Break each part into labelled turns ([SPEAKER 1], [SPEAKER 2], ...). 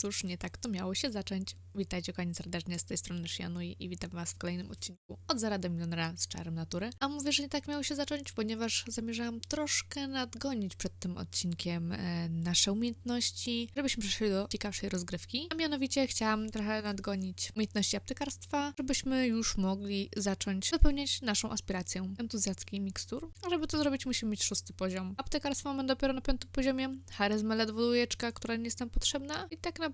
[SPEAKER 1] cóż, nie tak to miało się zacząć. Witajcie kochani serdecznie, z tej strony Shianui i witam was w kolejnym odcinku od Zara do Milionera z Czarem Natury. A mówię, że nie tak miało się zacząć, ponieważ zamierzałam troszkę nadgonić przed tym odcinkiem e, nasze umiejętności, żebyśmy przeszli do ciekawszej rozgrywki. A mianowicie chciałam trochę nadgonić umiejętności aptekarstwa, żebyśmy już mogli zacząć wypełniać naszą aspirację entuzjackiej mikstur. A żeby to zrobić, musimy mieć szósty poziom. Aptekarstwo mamy dopiero na piątym poziomie, charyzmę ledwo dwójeczka, która nie jest nam potrzebna i tak naprawdę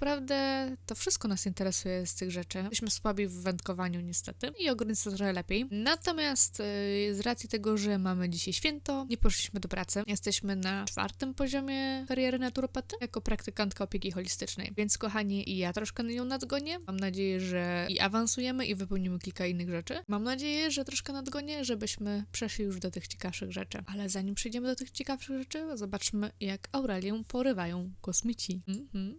[SPEAKER 1] to wszystko nas interesuje z tych rzeczy. Jesteśmy słabi w wędkowaniu niestety i ogólnie to trochę lepiej. Natomiast yy, z racji tego, że mamy dzisiaj święto, nie poszliśmy do pracy. Jesteśmy na czwartym poziomie kariery naturopaty jako praktykantka opieki holistycznej. Więc kochani, i ja troszkę ją nadgonię. Mam nadzieję, że i awansujemy i wypełnimy kilka innych rzeczy. Mam nadzieję, że troszkę nadgonię, żebyśmy przeszli już do tych ciekawszych rzeczy. Ale zanim przejdziemy do tych ciekawszych rzeczy, zobaczmy jak Aurelię porywają kosmici. Mhm.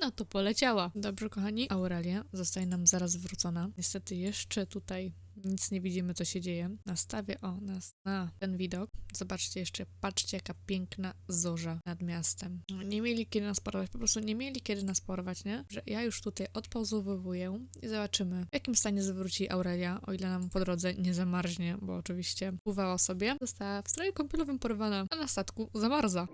[SPEAKER 1] No to poleciała. Dobrze, kochani. Aurelia zostaje nam zaraz zwrócona. Niestety jeszcze tutaj nic nie widzimy, co się dzieje. Nastawię o nas na ten widok. Zobaczcie jeszcze, patrzcie, jaka piękna zorza nad miastem. Nie mieli kiedy nas porwać, po prostu nie mieli kiedy nas porwać, nie? Że ja już tutaj odpauzowywuję i zobaczymy, w jakim stanie zwróci Aurelia, o ile nam po drodze nie zamarznie, bo oczywiście pływała sobie. Została w stroju kąpielowym porwana, a na statku zamarza.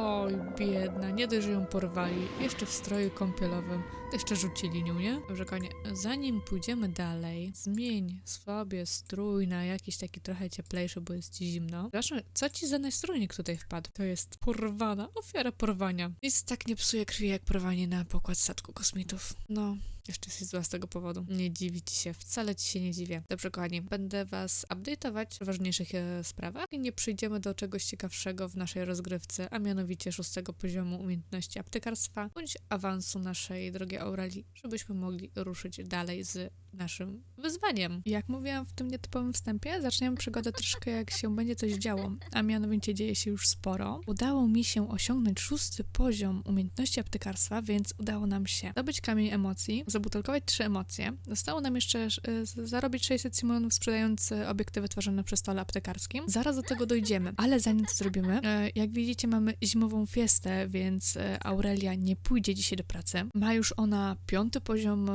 [SPEAKER 1] Oj, biedna, nie dość, że ją porwali, jeszcze w stroju kąpielowym, to jeszcze rzucili nią, nie? Dobrze, konie, zanim pójdziemy dalej, zmień sobie strój na jakiś taki trochę cieplejszy, bo jest ci zimno. Zobaczmy, co ci za nastrójnik tutaj wpadł? To jest porwana, ofiara porwania. Nic tak nie psuje krwi, jak porwanie na pokład statku kosmitów. No, jeszcze jesteś zła z tego powodu. Nie dziwi ci się, wcale ci się nie dziwię. Dobrze, kochani, będę was update'ować w ważniejszych e, sprawach i nie przyjdziemy do czegoś ciekawszego w naszej rozgrywce, a mianowicie szóstego poziomu umiejętności aptekarstwa bądź awansu naszej drogiej Aureli, żebyśmy mogli ruszyć dalej z naszym wyzwaniem. Jak mówiłam w tym nietypowym wstępie, zaczniemy przygodę troszkę jak się będzie coś działo, a mianowicie dzieje się już sporo. Udało mi się osiągnąć szósty poziom umiejętności aptekarstwa, więc udało nam się zdobyć kamień emocji, zabutelkować trzy emocje. Zostało nam jeszcze e, zarobić 600 simonów sprzedając e, obiekty wytworzone przy stole aptekarskim. Zaraz do tego dojdziemy, ale zanim to zrobimy, e, jak widzicie mamy zimową fiestę, więc Aurelia nie pójdzie dzisiaj do pracy. Ma już ona piąty poziom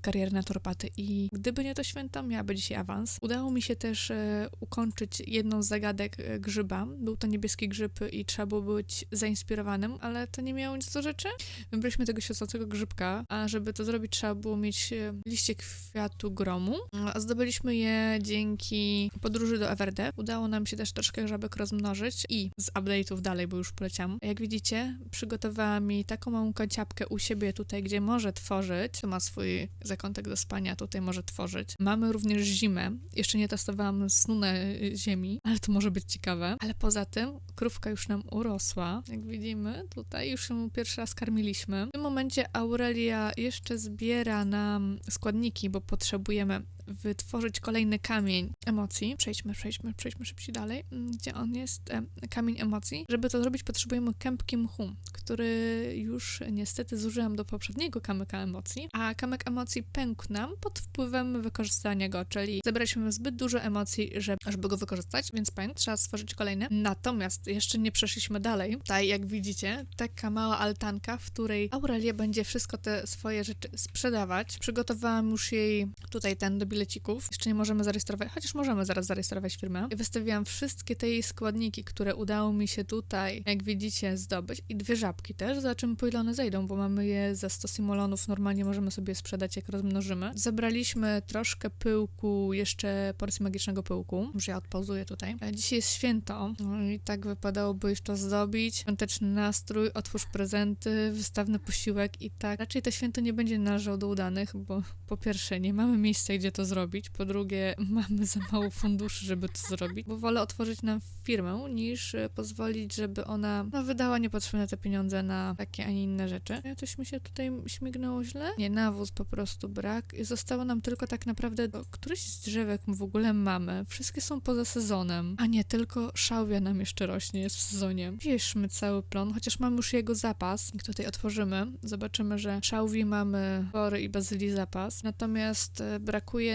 [SPEAKER 1] kariery naturopaty i gdyby nie to święto, miałaby dzisiaj awans. Udało mi się też e, ukończyć jedną z zagadek e, grzyba. Był to niebieski grzyb i trzeba było być zainspirowanym, ale to nie miało nic do rzeczy. Wybraliśmy tego świecącego grzybka, a żeby to zrobić, trzeba było mieć e, liście kwiatu gromu. A zdobyliśmy je dzięki podróży do Everde. Udało nam się też troszkę żabek rozmnożyć i z update'ów dalej, bo już poleciałam. Jak widzicie, przygotowała mi taką małą kociapkę u siebie tutaj, gdzie może tworzyć. Ma swój zakątek do spania tutaj może tworzyć. Mamy również zimę. Jeszcze nie testowałam snu na ziemi, ale to może być ciekawe. Ale poza tym krówka już nam urosła. Jak widzimy, tutaj już ją pierwszy raz karmiliśmy. W tym momencie Aurelia jeszcze zbiera nam składniki, bo potrzebujemy wytworzyć kolejny kamień emocji. Przejdźmy, przejdźmy, przejdźmy szybciej dalej. Mm, gdzie on jest? E, kamień emocji. Żeby to zrobić, potrzebujemy kępki mchu, który już niestety zużyłam do poprzedniego kamyka emocji, a kamyk emocji pękł nam pod wpływem wykorzystania go, czyli zebraliśmy zbyt dużo emocji, żeby go wykorzystać, więc pękł, trzeba stworzyć kolejny. Natomiast jeszcze nie przeszliśmy dalej. Tutaj, jak widzicie, taka mała altanka, w której Aurelia będzie wszystko te swoje rzeczy sprzedawać. Przygotowałam już jej tutaj ten do bilecików. Jeszcze nie możemy zarejestrować, chociaż możemy zaraz zarejestrować firmę. Wystawiłam wszystkie te jej składniki, które udało mi się tutaj, jak widzicie, zdobyć. I dwie żabki też. Zobaczymy, po ile one zejdą, bo mamy je za 100 simolonów. Normalnie możemy sobie sprzedać, jak rozmnożymy. Zebraliśmy troszkę pyłku, jeszcze porcji magicznego pyłku. Już ja odpauzuję tutaj. E, dzisiaj jest święto no i tak wypadałoby już to zdobić. Świąteczny nastrój, otwórz prezenty, wystawny posiłek i tak. Raczej to święto nie będzie należało do udanych, bo po pierwsze nie mamy miejsca, gdzie to zrobić, po drugie mamy za mało funduszy, żeby to zrobić, bo wolę otworzyć nam firmę, niż e, pozwolić, żeby ona no, wydała niepotrzebne te pieniądze na takie, a nie inne rzeczy. Coś mi się tutaj śmignęło źle? Nie, nawóz po prostu brak. I zostało nam tylko tak naprawdę, do, któryś z drzewek w ogóle mamy. Wszystkie są poza sezonem, a nie tylko szałwia nam jeszcze rośnie, jest w sezonie. Bierzmy cały plon, chociaż mamy już jego zapas. Jak tutaj otworzymy, zobaczymy, że szałwi mamy pory i bazylii zapas, natomiast e,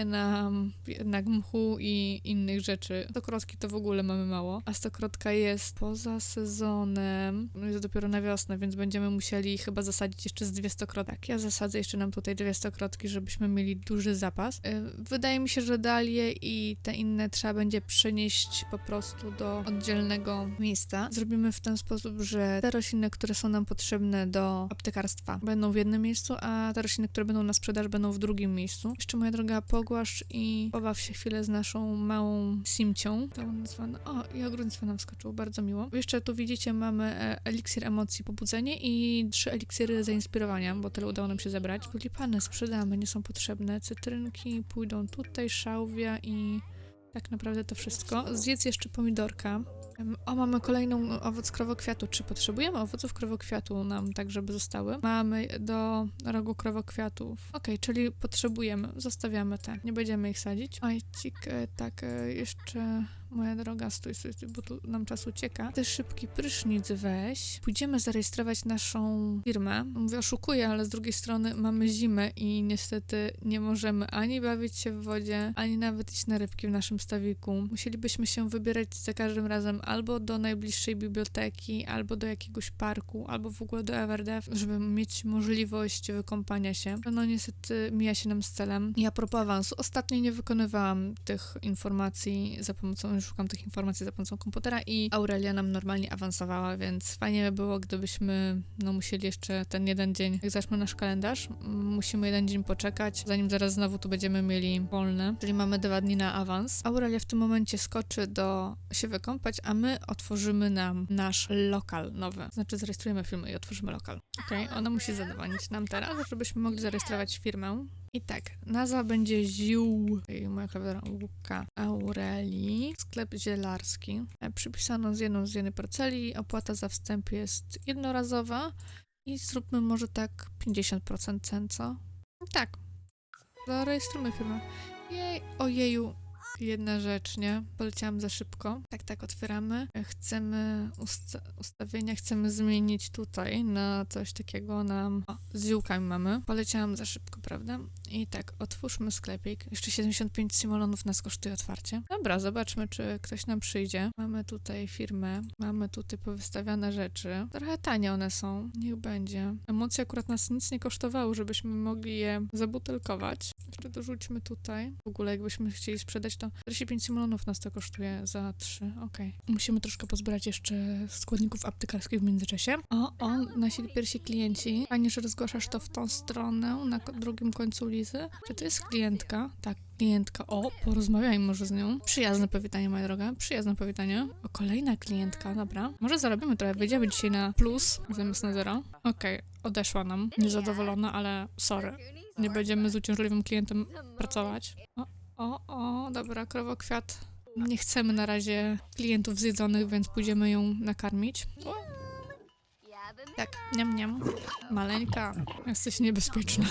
[SPEAKER 1] nam jednak mchu i innych rzeczy. Stokrotki to w ogóle mamy mało, a stokrotka jest poza sezonem, jest dopiero na wiosnę, więc będziemy musieli chyba zasadzić jeszcze z dwie stokrotki. Tak, ja zasadzę jeszcze nam tutaj dwie stokrotki, żebyśmy mieli duży zapas. Y, Wydaje mi się, że dalie i te inne trzeba będzie przenieść po prostu do oddzielnego miejsca. Zrobimy w ten sposób, że te rośliny, które są nam potrzebne do aptekarstwa, będą w jednym miejscu, a te rośliny, które będą na sprzedaż, będą w drugim miejscu. Jeszcze moja droga, pogłaszcz i pobaw się chwilę z naszą małą simcią. To nazwana. O, i ogródnictwo nam skoczyło, bardzo miło. Jeszcze tu widzicie, mamy e, eliksir emocji pobudzenie i trzy eliksiry zainspirowania, bo tyle udało nam się zebrać. Tulipany sprzedamy, nie są potrzebne. Cytrynki pójdą tutaj, szałwia i tak naprawdę to wszystko. Zjedz jeszcze pomidorka. O, mamy kolejną owoc krowokwiatu. Czy potrzebujemy owoców krowokwiatu nam tak, żeby zostały? Mamy do rogu krowokwiatów. Okej, czyli potrzebujemy. Zostawiamy te. Nie będziemy ich sadzić. Oj, cik, e, tak, e, jeszcze moja droga, stój, stój, stój, bo tu nam czas ucieka. Ty szybki prysznic weź. Pójdziemy zarejestrować naszą firmę. Mówię, oszukuję, ale z drugiej strony mamy zimę i niestety nie możemy ani bawić się w wodzie, ani nawet iść na rybki w naszym stawiku. Musielibyśmy się wybierać za każdym razem albo do najbliższej biblioteki, albo do jakiegoś parku, albo w ogóle do Everdef, żeby mieć możliwość wykąpania się. No niestety mija się nam z celem. I a propos awansu, ostatnio nie wykonywałam tych informacji za pomocą, szukam tych informacji za pomocą komputera i Aurelia nam normalnie awansowała, więc fajnie by było, gdybyśmy no musieli jeszcze ten jeden dzień, jak zacznę nasz kalendarz, musimy jeden dzień poczekać, zanim zaraz znowu tu będziemy mieli wolne, czyli mamy dwa dni na awans. Aurelia w tym momencie skoczy do się wykąpać, a my otworzymy nam nasz lokal nowy. Znaczy zarejestrujemy firmę i otworzymy lokal. Okej, ona musi zadowolić nam teraz, żebyśmy mogli zarejestrować firmę. I tak, nazwa będzie Ziół, moja klawiatura Łuka Aurelii, sklep zielarski. E, Przypisano z jedną z jednej parceli, opłata za wstęp jest jednorazowa i zróbmy może tak 50% cen, co? Tak, zarejestrujmy firmę. Jej, ojeju, jedna rzecz, nie? Poleciałam za szybko. Tak, tak, otwieramy. E, Chcemy usta- ustawienia, chcemy zmienić tutaj na coś takiego nam... O, z ziółkami mamy. Poleciałam za szybko, prawda? I tak, otwórzmy sklepik. Jeszcze 75 simolonów nas kosztuje otwarcie. Dobra, zobaczmy, czy ktoś nam przyjdzie. Mamy tutaj firmę, mamy tutaj powystawiane rzeczy. Trochę tanie one są. Niech będzie. Emocje akurat nas nic nie kosztowały, żebyśmy mogli je zabutelkować. Jeszcze dorzućmy tutaj. W ogóle jakbyśmy chcieli sprzedać, to 45 simolonów nas to kosztuje za 3. Okej. Musimy troszkę pozbierać jeszcze składników aptekarskich w międzyczasie. O, o, nasi pierwsi klienci. Fajnie, że rozgłaszasz to w tą stronę, na ko- drugim końcu Lizy. Czy to jest klientka? Tak, klientka. O, porozmawiaj może z nią. Przyjazne powitanie, moja droga. Przyjazne powitanie. O, kolejna klientka, dobra. Może zarobimy trochę. Wyjdziemy dzisiaj na plus zamiast na zero. Okej, odeszła nam. Niezadowolona, ale sorry. Nie będziemy z uciążliwym klientem pracować. O, o, o, dobra, krowokwiat. Nie chcemy na razie klientów zjedzonych, więc pójdziemy ją nakarmić. O, tak, niam, niam. Maleńka, jesteś niebezpieczna.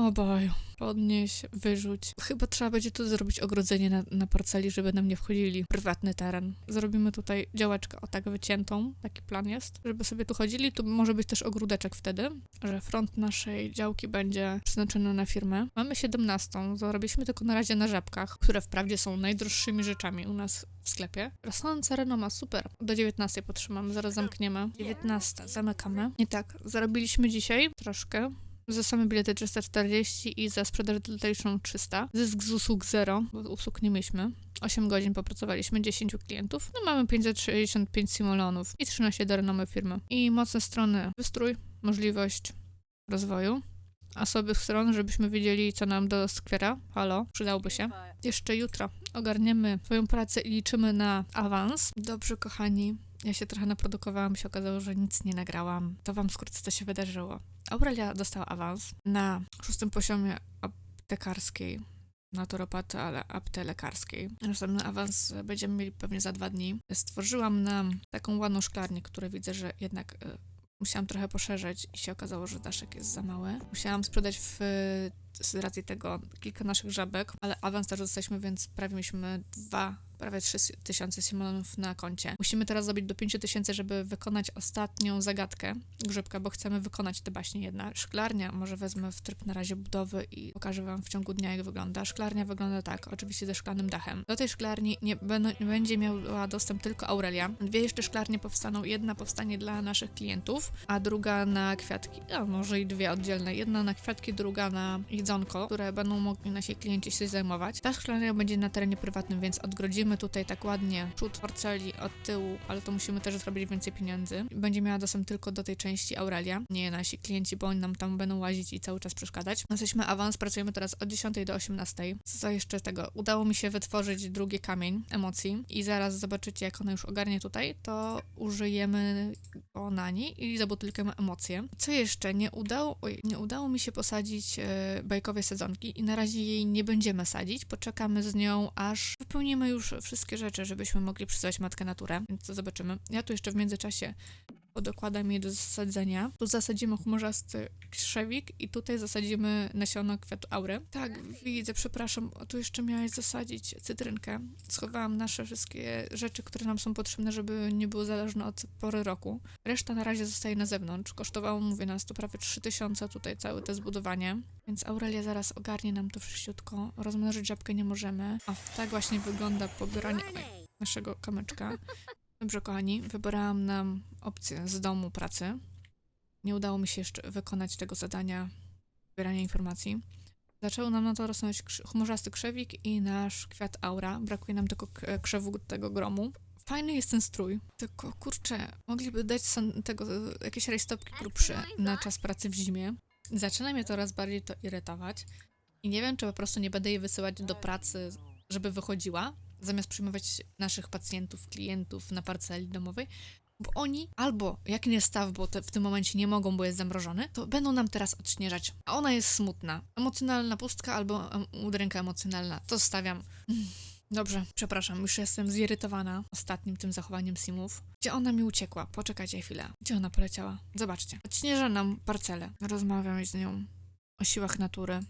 [SPEAKER 1] O boju. Podnieś, wyrzuć. Chyba trzeba będzie tu zrobić ogrodzenie na, na parceli, żeby nam nie wchodzili prywatny teren. Zrobimy tutaj działeczkę o tak wyciętą, taki plan jest, żeby sobie tu chodzili. Tu może być też ogródeczek wtedy, że front naszej działki będzie przeznaczony na firmę. Mamy 17, zarobiliśmy tylko na razie na żabkach, które wprawdzie są najdroższymi rzeczami u nas w sklepie. Rosnąca renoma, super. Do 19 potrzymamy, zaraz zamkniemy. 19, zamykamy. I tak, zarobiliśmy dzisiaj troszkę. Za same bilety 340 i za sprzedaż detaliczną 300. Zysk z usług 0, bo usług nie mieliśmy. 8 godzin popracowaliśmy, 10 klientów. No mamy 565 simulonów i 13 do renomy firmy. I mocne strony wystrój, możliwość rozwoju. A słabych stron, żebyśmy wiedzieli, co nam do skwiera. Halo, przydałby się. Jeszcze jutro ogarniemy swoją pracę i liczymy na awans. Dobrze, kochani. Ja się trochę naprodukowałam, się okazało, że nic nie nagrałam. To wam skrócę, co się wydarzyło. Aurelia dostała awans na szóstym poziomie aptekarskiej, naturopaty, ale apte lekarskiej. Następny awans będziemy mieli pewnie za dwa dni. Stworzyłam nam taką ładną szklarnię, którą widzę, że jednak y, musiałam trochę poszerzyć i się okazało, że daszek jest za mały. Musiałam sprzedać w, z racji tego kilka naszych żabek, ale awans też dostaliśmy, więc prawie mieliśmy dwa prawie 3000 simulonów na koncie. Musimy teraz zrobić do 5000, żeby wykonać ostatnią zagadkę grzybka, bo chcemy wykonać te baśnie jedna. Szklarnia, może wezmę w tryb na razie budowy i pokażę wam w ciągu dnia, jak wygląda. Szklarnia wygląda tak, oczywiście ze szklanym dachem. Do tej szklarni nie będzie miała dostęp tylko Aurelia. Dwie jeszcze szklarnie powstaną. Jedna powstanie dla naszych klientów, a druga na kwiatki, a może i dwie oddzielne. Jedna na kwiatki, druga na jedzonko, które będą mogli nasi klienci się zajmować. Ta szklarnia będzie na terenie prywatnym, więc odgrodzimy tutaj tak ładnie przód porceli od tyłu, ale to musimy też zrobić więcej pieniędzy. Będzie miała dostęp tylko do tej części Aurelia, nie nasi klienci, bo oni nam tam będą łazić i cały czas przeszkadzać. Jesteśmy awans, pracujemy teraz od 10 do 18. Co jeszcze tego? Udało mi się wytworzyć drugi kamień emocji i zaraz zobaczycie, jak ona już ogarnie tutaj, to użyjemy go na niej i zabotylkujemy emocje. Co jeszcze? Nie udało, oj, nie udało mi się posadzić e, bajkowej sezonki i na razie jej nie będziemy sadzić. Poczekamy z nią, aż wypełnimy już wszystkie rzeczy, żebyśmy mogli przyzwać matkę naturę, więc to zobaczymy. Ja tu jeszcze w międzyczasie podokładam je do zasadzenia. Tu zasadzimy humorzasty krzewik i tutaj zasadzimy nasiono kwiatu aury. Tak, widzę, przepraszam, tu jeszcze miałeś zasadzić cytrynkę. Schowałam nasze wszystkie rzeczy, które nam są potrzebne, żeby nie było zależne od pory roku. Reszta na razie zostaje na zewnątrz. Kosztowało, mówię, nas to prawie 3000 tutaj całe to zbudowanie. Więc Aurelia zaraz ogarnie nam to wszyściutko. Rozmnożyć żabkę nie możemy. O, tak właśnie wygląda pobieranie naszego kamyczka. Dobrze, kochani, wybrałam nam opcję z domu pracy. Nie udało mi się jeszcze wykonać tego zadania zbierania informacji. Zaczęło nam na to rosnąć humorzasty krzewik i nasz kwiat aura. Brakuje nam tylko krzewu tego gromu. Fajny jest ten strój, tylko kurczę, mogliby dać tego, jakieś rajstopki grubsze na czas pracy w zimie. Zaczyna mnie coraz bardziej to irytować i nie wiem, czy po prostu nie będę jej wysyłać do pracy, żeby wychodziła, zamiast przyjmować naszych pacjentów, klientów na parceli domowej, bo oni albo, jak nie staw, bo te, w tym momencie nie mogą, bo jest zamrożony, to będą nam teraz odśnieżać. A ona jest smutna. Emocjonalna pustka albo udręka emocjonalna. To stawiam. Mm, Dobrze, przepraszam, już jestem zirytowana ostatnim tym zachowaniem Simów. Gdzie ona mi uciekła? Poczekajcie chwilę. Gdzie ona poleciała? Zobaczcie. Odśnieża nam parcelę. Rozmawiam z nią o siłach natury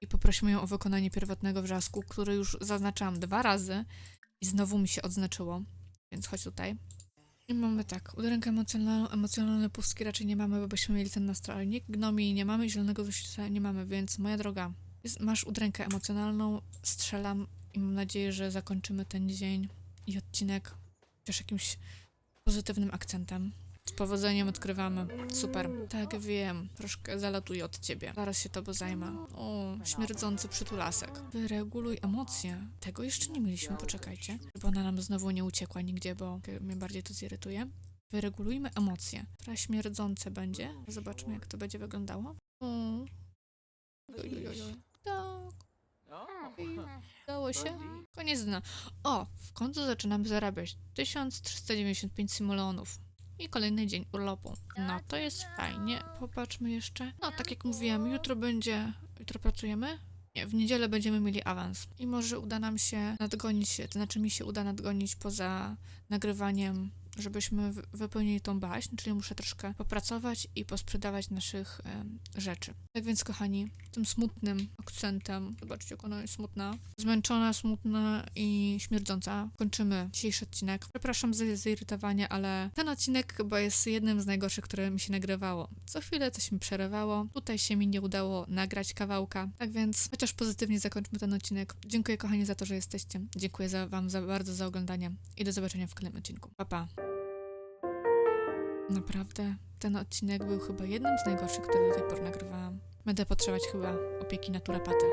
[SPEAKER 1] i poprosimy ją o wykonanie pierwotnego wrzasku, który już zaznaczałam dwa razy i znowu mi się odznaczyło. Więc chodź tutaj. I mamy tak, udrękę emocjonalną, emocjonalne pustki raczej nie mamy, bo byśmy mieli ten nastrojnik. Gnomii nie mamy, zielonego zuścia nie mamy, więc moja droga, jest, masz udrękę emocjonalną, strzelam i mam nadzieję, że zakończymy ten dzień i odcinek też jakimś pozytywnym akcentem. Z powodzeniem odkrywamy. Super. Tak, wiem. Troszkę zalatuję od ciebie. Zaraz się tobą zajmę. O, śmierdzący przytulasek. Wyreguluj emocje. Tego jeszcze nie mieliśmy, poczekajcie. Żeby ona nam znowu nie uciekła nigdzie, bo mnie bardziej to zirytuje. Wyregulujmy emocje. Która śmierdzące będzie. Zobaczmy, jak to będzie wyglądało. O. Tak. Udało się. Koniec dna. O, w końcu zaczynamy zarabiać 1395 simulonów. I kolejny dzień urlopu. No to jest fajnie. Popatrzmy jeszcze. No, tak jak mówiłam, jutro będzie. Jutro pracujemy? Nie, w niedzielę będziemy mieli awans. I może uda nam się nadgonić, to znaczy mi się uda nadgonić poza nagrywaniem, żebyśmy wy- wypełnili tą baśń, czyli muszę troszkę popracować i posprzedawać naszych em, rzeczy. Tak więc, kochani, tym smutnym akcentem, zobaczcie, jak ona jest smutna, zmęczona, smutna i śmierdząca, kończymy dzisiejszy odcinek. Przepraszam za zirytowanie, ale ten odcinek chyba jest jednym z najgorszych, które mi się nagrywało. Co chwilę coś mi przerywało, tutaj się mi nie udało nagrać kawałka, tak więc chociaż pozytywnie zakończmy ten odcinek. Dziękuję kochani za to, że jesteście. Dziękuję za wam za bardzo za oglądanie i do zobaczenia w kolejnym odcinku. Pa, pa. Naprawdę, ten odcinek był chyba jednym z najgorszych, które do tej pory nagrywałam. Będę potrzebować chyba opieki naturopaty.